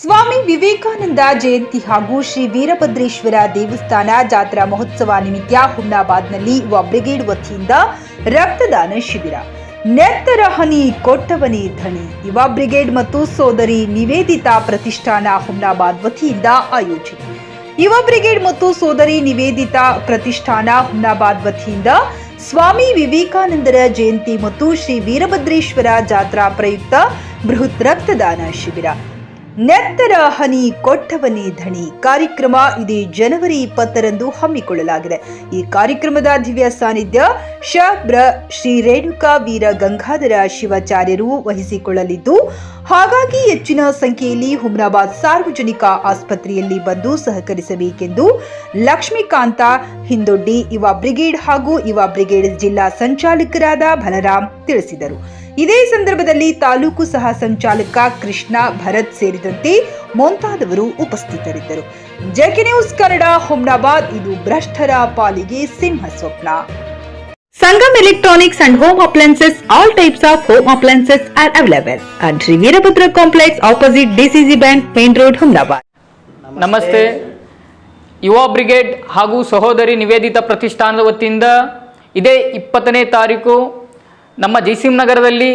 ಸ್ವಾಮಿ ವಿವೇಕಾನಂದ ಜಯಂತಿ ಹಾಗೂ ಶ್ರೀ ವೀರಭದ್ರೇಶ್ವರ ದೇವಸ್ಥಾನ ಜಾತ್ರಾ ಮಹೋತ್ಸವ ನಿಮಿತ್ತ ಹುಮ್ನಾಬಾದ್ನಲ್ಲಿ ಯುವ ಬ್ರಿಗೇಡ್ ವತಿಯಿಂದ ರಕ್ತದಾನ ಶಿಬಿರ. ನೆತ್ತರ ಹನಿ ಕೊಟ್ಟವನೇ ಧಣಿ ಯುವ ಬ್ರಿಗೇಡ್ ಮತ್ತು ಸೋದರಿ ನಿವೇದಿತಾ ಪ್ರತಿಷ್ಠಾನ ಹುಮ್ನಾಬಾದ್ ವತಿಯಿಂದ ಆಯೋಜಿತ. ಯುವ ಬ್ರಿಗೇಡ್ ಮತ್ತು ಸೋದರಿ ನಿವೇದಿತಾ ಪ್ರತಿಷ್ಠಾನ ಹುಮ್ನಾಬಾದ್ ವತಿಯಿಂದ ಸ್ವಾಮಿ ವಿವೇಕಾನಂದರ ಜಯಂತಿ ಮತ್ತು ಶ್ರೀ ವೀರಭದ್ರೇಶ್ವರ ಜಾತ್ರಾ ಪ್ರಯುಕ್ತ ಬೃಹತ್ ರಕ್ತದಾನ ಶಿಬಿರ. ನೆತ್ತರ ಹನಿ ಕೊಟ್ಟವನೇ ಧಣಿ. ಕಾರ್ಯಕ್ರಮ ಇದೇ ಜನವರಿ ಇಪ್ಪತ್ತರಂದು ಹಮ್ಮಿಕೊಳ್ಳಲಾಗಿದೆ. ಈ ಕಾರ್ಯಕ್ರಮದ ದಿವ್ಯ ಸಾನ್ನಿಧ್ಯ ಶಬ್ರ ಶ್ರೀ ರೇಣುಕಾ ವೀರ ಗಂಗಾಧರ ಶಿವಾಚಾರ್ಯರು ವಹಿಸಿಕೊಳ್ಳಲಿದ್ದು, ಹಾಗಾಗಿ ಹೆಚ್ಚಿನ ಸಂಖ್ಯೆಯಲ್ಲಿ ಹುಮ್ನಾಬಾದ್ ಸಾರ್ವಜನಿಕ ಆಸ್ಪತ್ರೆಯಲ್ಲಿ ಬಂದು ಸಹಕರಿಸಬೇಕೆಂದು ಲಕ್ಷ್ಮೀಕಾಂತ ಹಿಂದೊಡ್ಡಿ ಯುವ ಬ್ರಿಗೇಡ್ ಹಾಗೂ ಯುವ ಬ್ರಿಗೇಡ್ ಜಿಲ್ಲಾ ಸಂಚಾಲಕರಾದ ಬಲರಾಮ್ ತಿಳಿಸಿದರು. ಇದೇ ಸಂದರ್ಭದಲ್ಲಿ ತಾಲೂಕು ಸಹ ಸಂಚಾಲಕ ಕೃಷ್ಣ ಭರತ್ ಸೇರಿದಂತೆ ಮುಂತಾದವರು ಉಪಸ್ಥಿತರಿದ್ದರು. ಜೆಕೆ ನ್ಯೂಸ್ ಕನ್ನಡ ಹೊಮ್ನಾಬಾದ್ ಇದು ಭ್ರಷ್ಟರ ಪಾಲಿಗೆ ಸಿಂಹ ಸ್ವಪ್ನ. Sangam electronics and home appliances, all types of home appliances are available. Shri Veerabhadra complex opposite DCC bank, main road Humnabad ನಮಸ್ತೆ. ಯುವ ಬ್ರಿಗೇಡ್ ಹಾಗೂ ಸಹೋದರಿ ನಿವೇದಿತ ಪ್ರತಿಷ್ಠಾನದ ವತಿಯಿಂದ ಇದೇ ಇಪ್ಪತ್ತನೇ ತಾರೀಕು ನಮ್ಮ ಜೈಸಿಂ ನಗರದಲ್ಲಿ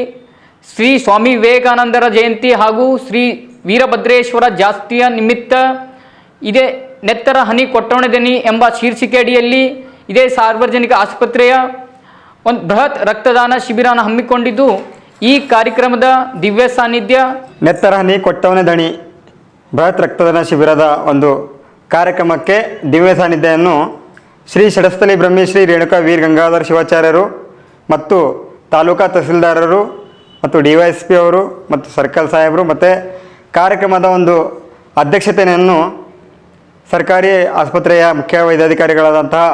ಶ್ರೀ ಸ್ವಾಮಿ ವಿವೇಕಾನಂದರ ಜಯಂತಿ ಹಾಗೂ ಶ್ರೀ ವೀರಭದ್ರೇಶ್ವರ ಜಾಸ್ತಿಯ ನಿಮಿತ್ತ ಇದೇ ನೆತ್ತರ ಹನಿ ಕೊಟ್ಟೋಣದನಿ ಎಂಬ ಶೀರ್ಷಿಕೆಯಡಿಯಲ್ಲಿ ಇದೇ ಸಾರ್ವಜನಿಕ ಆಸ್ಪತ್ರೆಯ ಒಂದು ಬೃಹತ್ ರಕ್ತದಾನ ಶಿಬಿರನ ಹಮ್ಮಿಕೊಂಡಿದ್ದು ಈ ಕಾರ್ಯಕ್ರಮದ ದಿವ್ಯ ಸಾನ್ನಿಧ್ಯ ನೆತ್ತರ ಹನಿ ಕೊಟ್ಟವನ ದಣಿ ಬೃಹತ್ ರಕ್ತದಾನ ಶಿಬಿರದ ಒಂದು ಕಾರ್ಯಕ್ರಮಕ್ಕೆ ದಿವ್ಯ ಸಾನ್ನಿಧ್ಯವನ್ನು ಶ್ರೀ ಷಡಸ್ಥಲಿ ಬ್ರಹ್ಮೇಶ್ರೀ ರೇಣುಕಾ ವೀರ್ ಗಂಗಾಧರ ಶಿವಾಚಾರ್ಯರು ಮತ್ತು ತಾಲೂಕಾ ತಹಸೀಲ್ದಾರರು ಮತ್ತು ಡಿ ವೈ ಎಸ್ ಪಿ ಅವರು ಮತ್ತು ಸರ್ಕಲ್ ಸಾಹೇಬರು ಮತ್ತು ಕಾರ್ಯಕ್ರಮದ ಒಂದು ಅಧ್ಯಕ್ಷತೆಯನ್ನು ಸರ್ಕಾರಿ ಆಸ್ಪತ್ರೆಯ ಮುಖ್ಯ ವೈದ್ಯಾಧಿಕಾರಿಗಳಾದಂತಹ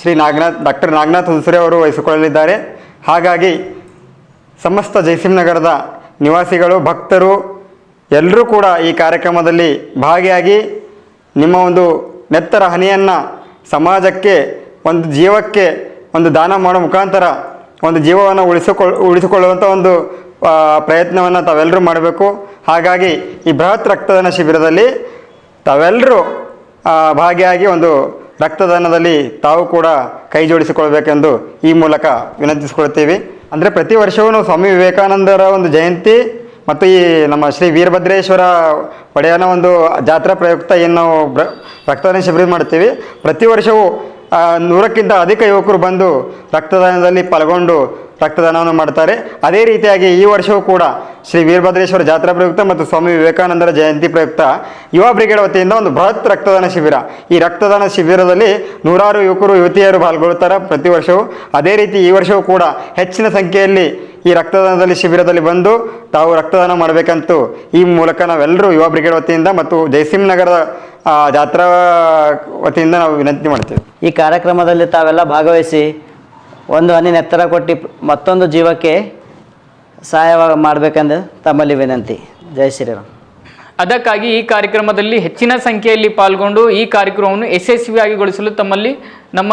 ಶ್ರೀ ನಾಗನಾಥ್, ಡಾಕ್ಟರ್ ನಾಗನಾಥ್ ಹುಲ್ಸರೆ ಅವರು ವಹಿಸಿಕೊಳ್ಳಲಿದ್ದಾರೆ. ಹಾಗಾಗಿ ಸಮಸ್ತ ಜೈಸಿಂ ನಗರದ ನಿವಾಸಿಗಳು, ಭಕ್ತರು ಎಲ್ಲರೂ ಕೂಡ ಈ ಕಾರ್ಯಕ್ರಮದಲ್ಲಿ ಭಾಗಿಯಾಗಿ ನಿಮ್ಮ ಒಂದು ನೆತ್ತರ ಹನಿಯನ್ನು ಸಮಾಜಕ್ಕೆ, ಒಂದು ಜೀವಕ್ಕೆ ಒಂದು ದಾನ ಮಾಡೋ ಮುಖಾಂತರ ಒಂದು ಜೀವವನ್ನು ಉಳಿಸಿಕೊಳ್ಳ ಉಳಿಸಿಕೊಳ್ಳುವಂಥ ಒಂದು ಪ್ರಯತ್ನವನ್ನು ತಾವೆಲ್ಲರೂ ಮಾಡಬೇಕು. ಹಾಗಾಗಿ ಈ ಬೃಹತ್ ರಕ್ತದಾನ ಶಿಬಿರದಲ್ಲಿ ತಾವೆಲ್ಲರೂ ಭಾಗಿಯಾಗಿ ಒಂದು ರಕ್ತದಾನದಲ್ಲಿ ತಾವು ಕೂಡ ಕೈ ಜೋಡಿಸಿಕೊಳ್ಬೇಕೆಂದು ಈ ಮೂಲಕ ವಿನಂತಿಸಿಕೊಳ್ತೀವಿ. ಅಂದರೆ ಪ್ರತಿ ವರ್ಷವೂ ಸ್ವಾಮಿ ವಿವೇಕಾನಂದರ ಒಂದು ಜಯಂತಿ ಮತ್ತು ಈ ನಮ್ಮ ಶ್ರೀ ವೀರಭದ್ರೇಶ್ವರ ಒಡೆಯನ ಒಂದು ಜಾತ್ರಾ ಪ್ರಯುಕ್ತ ಏನು ನಾವು ರಕ್ತದಾನ ಶಿಬಿರ ಮಾಡ್ತೀವಿ. ಪ್ರತಿ ವರ್ಷವೂ ನೂರಕ್ಕಿಂತ ಅಧಿಕ ಯುವಕರು ಬಂದು ರಕ್ತದಾನದಲ್ಲಿ ಪಾಲ್ಗೊಂಡು ರಕ್ತದಾನವನ್ನು ಮಾಡ್ತಾರೆ ಅದೇ ರೀತಿಯಾಗಿ ಈ ವರ್ಷವೂ ಕೂಡ ಶ್ರೀ ವೀರಭದ್ರೇಶ್ವರ ಜಾತ್ರಾ ಪ್ರಯುಕ್ತ ಮತ್ತು ಸ್ವಾಮಿ ವಿವೇಕಾನಂದರ ಜಯಂತಿ ಪ್ರಯುಕ್ತ ಯುವ ಬ್ರಿಗೇಡ್ ವತಿಯಿಂದ ಒಂದು ಬೃಹತ್ ರಕ್ತದಾನ ಶಿಬಿರ. ಈ ರಕ್ತದಾನ ಶಿಬಿರದಲ್ಲಿ ನೂರಾರು ಯುವಕರು, ಯುವತಿಯರು ಪಾಲ್ಗೊಳ್ತಾರೆ ಪ್ರತಿ ವರ್ಷವೂ. ಅದೇ ರೀತಿ ಈ ವರ್ಷವೂ ಕೂಡ ಹೆಚ್ಚಿನ ಸಂಖ್ಯೆಯಲ್ಲಿ ಈ ರಕ್ತದಾನದಲ್ಲಿ ಶಿಬಿರದಲ್ಲಿ ಬಂದು ತಾವು ರಕ್ತದಾನ ಮಾಡಬೇಕಂತೂ ಈ ಮೂಲಕ ನಾವೆಲ್ಲರೂ ಯುವ ಬ್ರಿಗೇಡ್ ವತಿಯಿಂದ ಮತ್ತು ಜಯಸಿಂಹ ನಗರದ ಆ, ಜಾತ್ರಾ ವತಿಯಿಂದ ನಾವು ವಿನಂತಿ ಮಾಡ್ತೇವೆ. ಈ ಕಾರ್ಯಕ್ರಮದಲ್ಲಿ ತಾವೆಲ್ಲ ಭಾಗವಹಿಸಿ ಒಂದು ಹನಿ ನೆತ್ತರ ಕೊಟ್ಟು ಮತ್ತೊಂದು ಜೀವಕ್ಕೆ ಸಹಾಯ ಮಾಡಬೇಕೆಂದು ತಮ್ಮಲ್ಲಿ ವಿನಂತಿ. ಜೈ ಶ್ರೀರಾಮ್. ಅದಕ್ಕಾಗಿ ಈ ಕಾರ್ಯಕ್ರಮದಲ್ಲಿ ಹೆಚ್ಚಿನ ಸಂಖ್ಯೆಯಲ್ಲಿ ಪಾಲ್ಗೊಂಡು ಈ ಕಾರ್ಯಕ್ರಮವನ್ನು ಯಶಸ್ವಿಯಾಗಿಗೊಳಿಸಲು ತಮ್ಮಲ್ಲಿ ನಮ್ಮ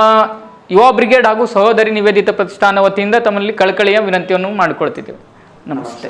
ಯುವ ಬ್ರಿಗೇಡ್ ಹಾಗೂ ಸಹೋದರಿ ನಿವೇದಿತ ಪ್ರತಿಷ್ಠಾನ ವತಿಯಿಂದ ತಮ್ಮಲ್ಲಿ ಕಳಕಳಿಯ ವಿನಂತಿಯನ್ನು ಮಾಡಿಕೊಳ್ತಿದ್ದೇವೆ. ನಮಸ್ತೆ.